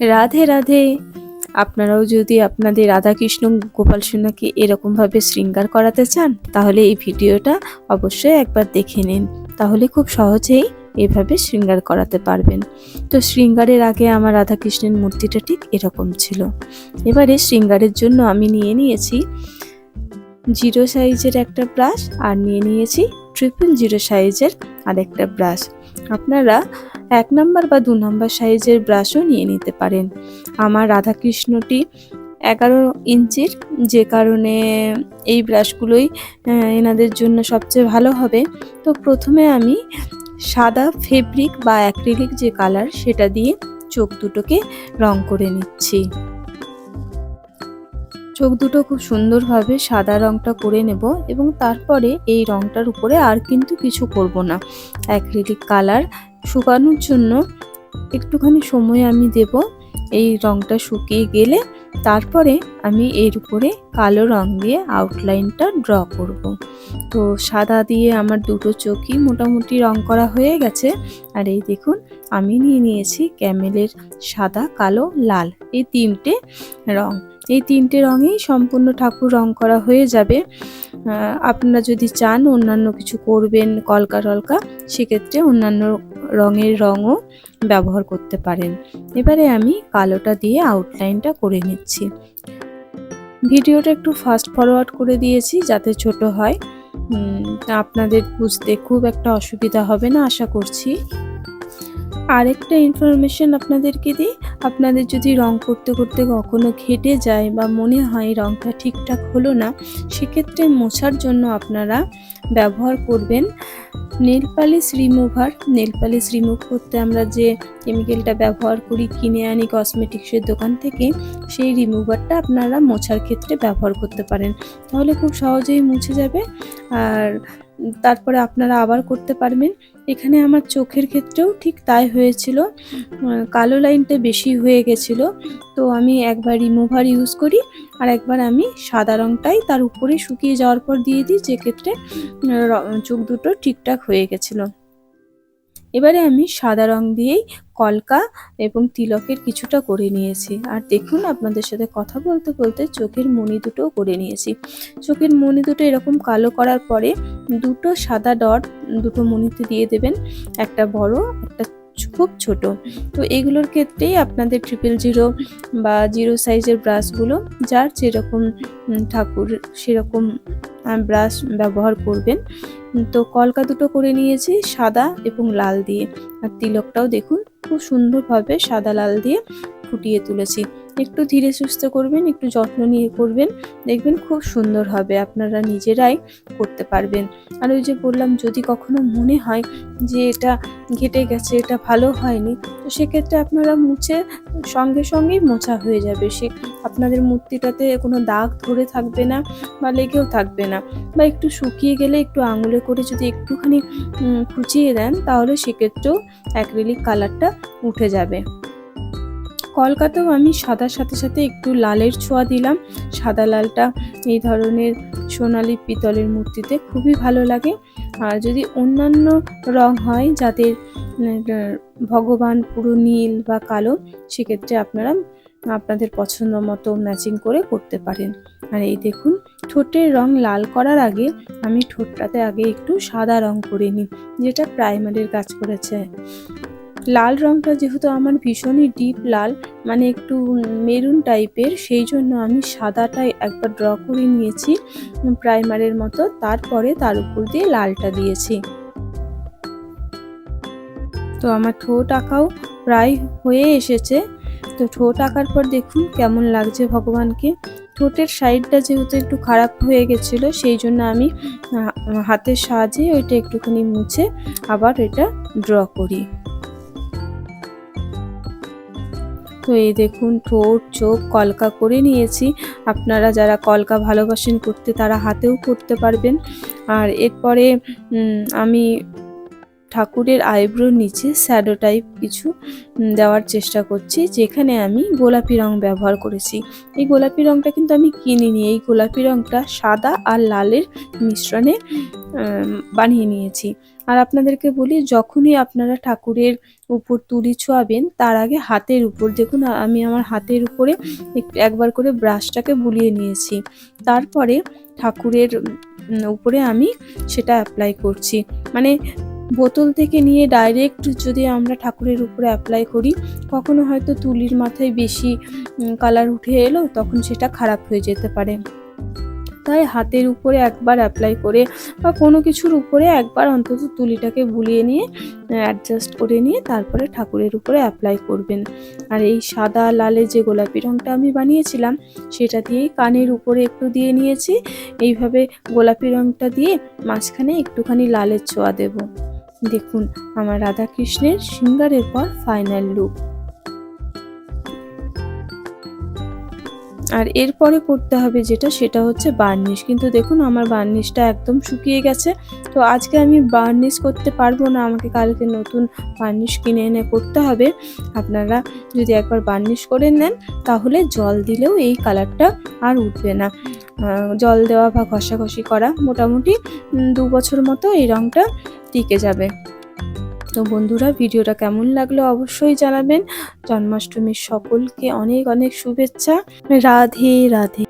রাধে রাধে। আপনারাও যদি আপনাদের রাধাকৃষ্ণ গোপাল সোনাকে এরকমভাবে শৃঙ্গার করাতে চান, তাহলে এই ভিডিওটা অবশ্যই একবার দেখে নিন। তাহলে খুব সহজেই এভাবে শৃঙ্গার করাতে পারবেন। তো শৃঙ্গারের আগে আমার রাধাকৃষ্ণের মূর্তিটা ঠিক এরকম ছিল। এবারে শৃঙ্গারের জন্য আমি নিয়ে নিয়েছি জিরো সাইজের একটা ব্রাশ আর নিয়ে নিয়েছি ট্রিপল জিরো সাইজের আরেকটা ব্রাশ। আপনারা এক নাম্বার বা দু নাম্বার সাইজের ব্রাশও নিয়ে নিতে পারেন। আমার রাধাকৃষ্ণটি এগারো ইঞ্চির, যে কারণে এই ব্রাশগুলোই এনাদের জন্য সবচেয়ে ভালো হবে। তো প্রথমে আমি সাদা ফেব্রিক বা অ্যাক্রিলিক যে কালার, সেটা দিয়ে চোখ দুটোকে রং করে নিচ্ছি। চোখ দুটো খুব সুন্দরভাবে সাদা রংটা করে নেব এবং তারপরে এই রংটার উপরে আর কিন্তু কিছু করব না। অ্যাক্রিলিক কালার শুকানোর জন্য একটুখানি সময় আমি দেব এই রংটা শুকিয়ে গেলে। তারপরে আমি এর উপরে কালো রং দিয়ে আউটলাইনটা ড্র করব। তো সাদা দিয়ে আমার দুটো চোখই মোটামুটি রং করা হয়ে গেছে। আর এই দেখুন, আমি নিয়ে নিয়েছি ক্যামেলের সাদা, কালো, লাল এই তিনটে রং। এই তিনটে রঙেই সম্পূর্ণ ঠাকুর রং করা হয়ে যাবে। আপনারা যদি চান অন্যান্য কিছু করবেন, কলকা টলকা, সেক্ষেত্রে অন্যান্য রঙের রঙও ব্যবহার করতে পারেন। এবারে আমি কালোটা দিয়ে আউটলাইনটা করে নিচ্ছি। ভিডিওটা একটু ফাস্ট ফরওয়ার্ড করে দিয়েছি যাতে ছোট হয়। আপনাদের বুঝতে খুব একটা অসুবিধা হবে না, আশা করছি। আরেকটা ইনফরমেশন আপনাদেরকে দিই। আপনাদের যদি রং করতে করতে কখনো ঘেটে যায় বা মনে হয় রংটা ঠিকঠাক হলো না, সেক্ষেত্রে মোছার জন্য আপনারা ব্যবহার করবেন nail polish remover nail polish remove করতে আমরা যে কেমিক্যালটা ব্যবহার করি, কিনে আনি কসমেটিক্সের দোকান থেকে, সেই রিমুভারটা আপনারা মোছার ক্ষেত্রে ব্যবহার করতে পারেন। তাহলে খুব সহজেই মুছে যাবে। আর তারপরে আপনারা আবার করতে পারবেন। এখানে আমার চোখের ক্ষেত্রেও ঠিক তাই হয়েছিল। কালো লাইনটা বেশি হয়ে গেছিল। তো আমি একবার রিমুভার ইউজ করি আর একবার আমি সাদা রঙটাই তার উপরে শুকিয়ে যাওয়ার পর দিয়ে দিই, যে ক্ষেত্রে চোখ দুটো ঠিকঠাক হয়ে গেছিল। এবারে আমি সাদা রং দিয়েই কলকা এবং তিলকের কিছুটা করে নিয়েছি। আর দেখুন, আপনাদের সাথে কথা বলতে বলতে চোখের মণি দুটোও করে নিয়েছি। চোখের মণি দুটো এরকম কালো করার পরে দুটো সাদা ডট, দুটো মণিতে দিয়ে দেবেন। একটা বড়, একটা খুব ছোট। তো এগুলোর ক্ষেত্রেই আপনাদের ট্রিপল জিরো বা জিরো সাইজের ব্রাশগুলো যার যেরকম ঠাকুর সেরকম ব্রাশ ব্যবহার করবেন। তো কলকা দুটো করে নিয়েছি, সাদা এবং লাল দিয়ে। আর তিলকটাও দেখুন, খুব সুন্দরভাবে সাদা লাল দিয়ে ফুটিয়ে তুলেছি। একটু ধীরে সুস্থ করবেন, একটু যত্ন নিয়ে করবেন, দেখবেন খুব সুন্দর হবে, আপনারা নিজেরাই করতে পারবেন। আর ওই যে বললাম, যদি কখনো মনে হয় যে এটা ঘেটে গেছে, এটা ভালো হয়নি, তো সেক্ষেত্রে আপনারা মুছে, সঙ্গে সঙ্গেই মোছা হয়ে যাবে। সে আপনাদের মূর্তিটাতে কোনো দাগ ধরে থাকবে না বা লেগেও থাকবে না। বা একটু শুকিয়ে গেলে একটু আঙুলে করে যদি একটুখানি কুচিয়ে দেন, তাহলে সেক্ষেত্রেও অ্যাক্রিলিক কালারটা উঠে যাবে। কলকাতাও আমি সাদার সাথে সাথে একটু লালের ছোঁয়া দিলাম। সাদা লালটা এই ধরনের সোনালি পিতলের মূর্তিতে খুবই ভালো লাগে। আর যদি অন্যান্য রং হয় যাদের ভগবান পুরো নীল বা কালো, সেক্ষেত্রে আপনারা আপনাদের পছন্দ মতো ম্যাচিং করে করতে পারেন। আর এই দেখুন, ঠোঁটের রং লাল করার আগে আমি ঠোঁটটাতে আগে একটু সাদা রং করে নিই, যেটা প্রাইমারির কাজ করেছে। লাল রংটা যেহেতু আমার ভীষণই ডিপ লাল মানে একটু মেরুন টাইপের সেই জন্য আমি সাদাটাই একবার ড্র করে নিয়েছি প্রাইমারের মতো, তারপরে তার উপর দিয়ে লালটা দিয়েছি। তো আমার ঠোঁট আঁকাও প্রায় হয়ে এসেছে। তো ঠোঁট আঁকার পর দেখুন কেমন লাগছে ভগবানকে। ঠোঁটের সাইডটা যেহেতু একটু খারাপ হয়ে গেছিল, সেই জন্য আমি হাতের সাহায্যে ওইটা একটুখানি মুছে আবার এটা ড্র করি। তো এই দেখুন ঠোঁট, চোখ কলকা করে নিয়েছি। আপনারা যারা কলকা ভালোবাসেন, করতে তারা হাতেও করতে পারবেন। আর এরপরে আমি ঠাকুরের আইব্রোর নিচে শ্যাডো টাইপ কিছু দেওয়ার চেষ্টা করছি, যেখানে আমি গোলাপি রং ব্যবহার করেছি। এই গোলাপি রংটা কিন্তু আমি কিনিনি, এই গোলাপি রংটা সাদা আর লালের মিশ্রণে বানিয়ে নিয়েছি। আর আপনাদেরকে বলি, যখনই আপনারা ঠাকুরের উপর তুলি ছোঁয়াবেন, তার আগে হাতের উপর, দেখুন আমি আমার হাতের উপরে একবার করে ব্রাশটাকে বুলিয়ে নিয়েছি। তারপরে ঠাকুরের উপরে আমি সেটা অ্যাপ্লাই করছি। মানে বোতল থেকে নিয়ে ডাইরেক্ট যদি আমরা ঠাকুরের উপরে অ্যাপ্লাই করি, কখনো হয়তো তুলির মাথায় বেশি কালার উঠে এলো, তখন সেটা খারাপ হয়ে যেতে পারে। তাই হাতের উপরে একবার অ্যাপ্লাই করে বা কোনো কিছুর উপরে একবার অন্তত তুলিটাকে বুলিয়ে নিয়ে অ্যাডজাস্ট করে নিয়ে তারপরে ঠাকুরের উপরে অ্যাপ্লাই করবেন। আর এই সাদা, লালে যে গোলাপি রঙটা আমি বানিয়েছিলাম, সেটা দিয়েই কানের উপরে একটু দিয়ে নিয়েছি। এইভাবে গোলাপি রঙটা দিয়ে মাঝখানে একটুখানি লালের ছোঁয়া দেব। দেখুন, আমার রাধাকৃষ্ণের সিঙ্গারের পর ফাইনাল লুক আর এরপরে করতে হবে যেটা, সেটা হচ্ছে বার্নিশ। কিন্তু দেখুন, আমার বার্নিশটা একদম শুকিয়ে গেছে। তো আজকে আমি বার্নিশ করতে পারব না, আমাকে কালকে নতুন বার্নিশ কিনে এনে করতে হবে। আপনারা যদি একবার বার্নিশ করে নেন, তাহলে জল দিলেও এই কালারটা আর উঠবে না। জল দেওয়া বা ঘষাঘষি করা মোটামুটি দু বছর মতো এই রঙটা টিকে যাবে। তো বন্ধুরা, ভিডিওটা কেমন লাগল অবশ্যই জানাবেন। জন্মাষ্টমীর সকলকে অনেক অনেক শুভেচ্ছা। রাধে রাধে।